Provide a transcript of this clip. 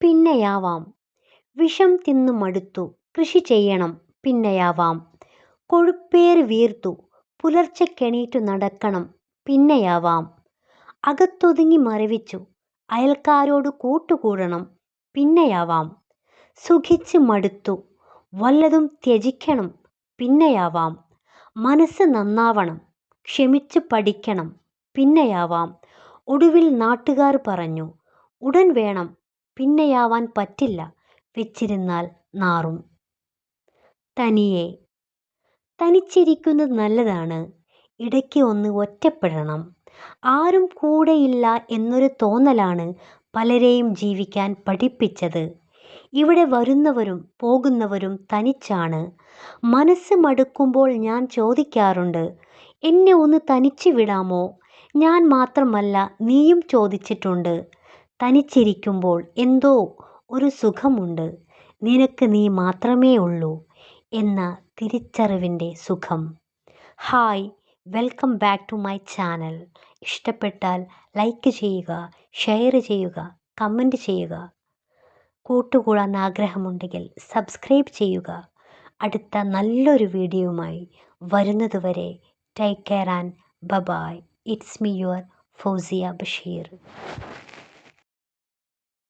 പിന്നെയാവാം. വിഷം തിന്നു മടുത്തു. കൃഷി ചെയ്യണം. പിന്നെയാവാം. കൊഴുപ്പേറി വീർത്തു. പുലർച്ചെക്കെണീറ്റു നടക്കണം. പിന്നെയാവാം. അകത്തൊതുങ്ങി മരവിച്ചു. അയൽക്കാരോട് കൂട്ടുകൂടണം. പിന്നെയാവാം. സുഖിച്ച് മടുത്തു. വല്ലതും ത്യജിക്കണം. പിന്നെയാവാം. മനസ്സ് നന്നാവണം. ക്ഷമിച്ച് പഠിക്കണം. പിന്നെയാവാം. ഒടുവിൽ നാട്ടുകാർ പറഞ്ഞു ഉടൻ വേണം. പിന്നെയാവാൻ പറ്റില്ല. വെച്ചിരുന്നാൽ നാറും. തനിയെ. തനിച്ചിരിക്കുന്നത് നല്ലതാണ്. ഇടയ്ക്ക് ഒന്ന് ഒറ്റപ്പെടണം. ആരും കൂടെയില്ല എന്നൊരു തോന്നലാണ് പലരെയും ജീവിക്കാൻ പഠിപ്പിച്ചത്. ഇവിടെ വരുന്നവരും പോകുന്നവരും തനിച്ചാണ്. മനസ്സ് മടുക്കുമ്പോൾ ഞാൻ ചോദിക്കാറുണ്ട് എന്നെ ഒന്ന് തനിച്ച് വിടാമോ? ഞാൻ മാത്രമല്ല നീയും ചോദിച്ചിട്ടുണ്ട്. തനിച്ചിരിക്കുമ്പോൾ എന്തോ ഒരു സുഖമുണ്ട്. നിനക്ക് നീ മാത്രമേ ഉള്ളൂ എന്ന തിരിച്ചറിവിന്റെ സുഖം. Hi welcome back to my channel. ഇഷ്ടപ്പെട്ടാൽ ലൈക്ക് ചെയ്യുക ഷെയർ ചെയ്യുക കമന്റ് ചെയ്യുക. കൂട്ടുകൂടാൻ ആഗ്രഹമുണ്ടെങ്കിൽ സബ്സ്ക്രൈബ് ചെയ്യുക. അടുത്ത നല്ലൊരു വീഡിയോയുമായി വരുന്നതുവരെ take care and bye bye it's me your Fousiya Basheer